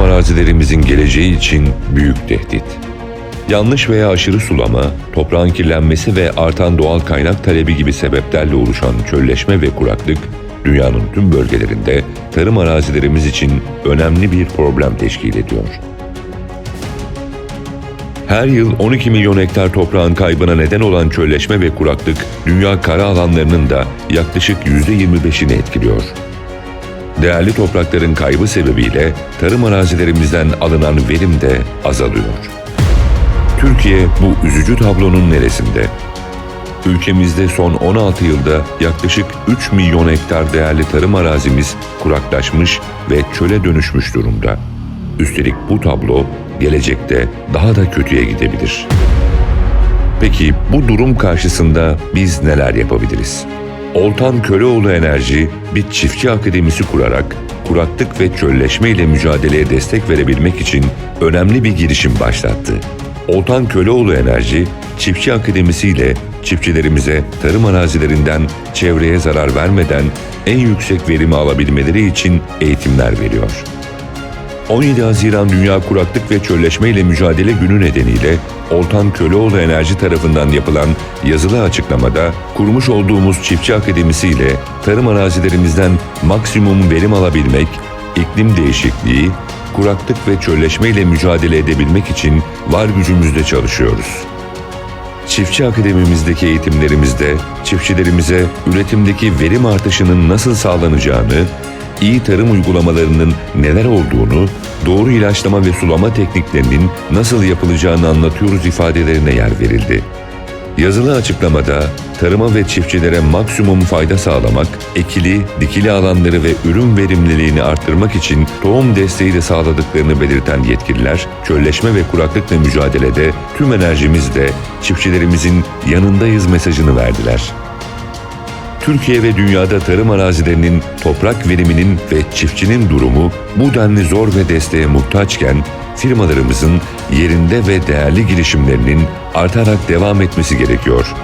arazilerimizin geleceği için büyük tehdit. Yanlış veya aşırı sulama, toprağın kirlenmesi ve artan doğal kaynak talebi gibi sebeplerle oluşan çölleşme ve kuraklık, dünyanın tüm bölgelerinde tarım arazilerimiz için önemli bir problem teşkil ediyor. Her yıl 12 milyon hektar toprağın kaybına neden olan çölleşme ve kuraklık, dünya kara alanlarının da yaklaşık %25'ini etkiliyor. Değerli toprakların kaybı sebebiyle tarım arazilerimizden alınan verim de azalıyor. Türkiye bu üzücü tablonun neresinde? Ülkemizde son 16 yılda yaklaşık 3 milyon hektar değerli tarım arazimiz kuraklaşmış ve çöle dönüşmüş durumda. Üstelik bu tablo gelecekte daha da kötüye gidebilir. Peki bu durum karşısında biz neler yapabiliriz? Oltan Köleoğlu Enerji bir çiftçi akademisi kurarak kuraklık ve çölleşme ile mücadeleye destek verebilmek için önemli bir girişim başlattı. Oltan Köleoğlu Enerji, Çiftçi Akademisi ile çiftçilerimize tarım arazilerinden çevreye zarar vermeden en yüksek verimi alabilmeleri için eğitimler veriyor. 17 Haziran Dünya Kuraklık ve Çölleşme ile Mücadele Günü nedeniyle Oltan Köleoğlu Enerji tarafından yapılan yazılı açıklamada kurmuş olduğumuz Çiftçi Akademisi ile tarım arazilerimizden maksimum verim alabilmek, iklim değişikliği, kuraklık ve çölleşme ile mücadele edebilmek için var gücümüzle çalışıyoruz. Çiftçi Akademimizdeki eğitimlerimizde çiftçilerimize üretimdeki verim artışının nasıl sağlanacağını, iyi tarım uygulamalarının neler olduğunu, doğru ilaçlama ve sulama tekniklerinin nasıl yapılacağını anlatıyoruz ifadelerine yer verildi. Yazılı açıklamada tarıma ve çiftçilere maksimum fayda sağlamak, ekili, dikili alanları ve ürün verimliliğini arttırmak için tohum desteği de sağladıklarını belirten yetkililer, çölleşme ve kuraklıkla mücadelede tüm enerjimizle çiftçilerimizin yanındayız mesajını verdiler. Türkiye ve dünyada tarım arazilerinin, toprak veriminin ve çiftçinin durumu bu denli zor ve desteğe muhtaçken firmalarımızın yerinde ve değerli girişimlerinin artarak devam etmesi gerekiyor.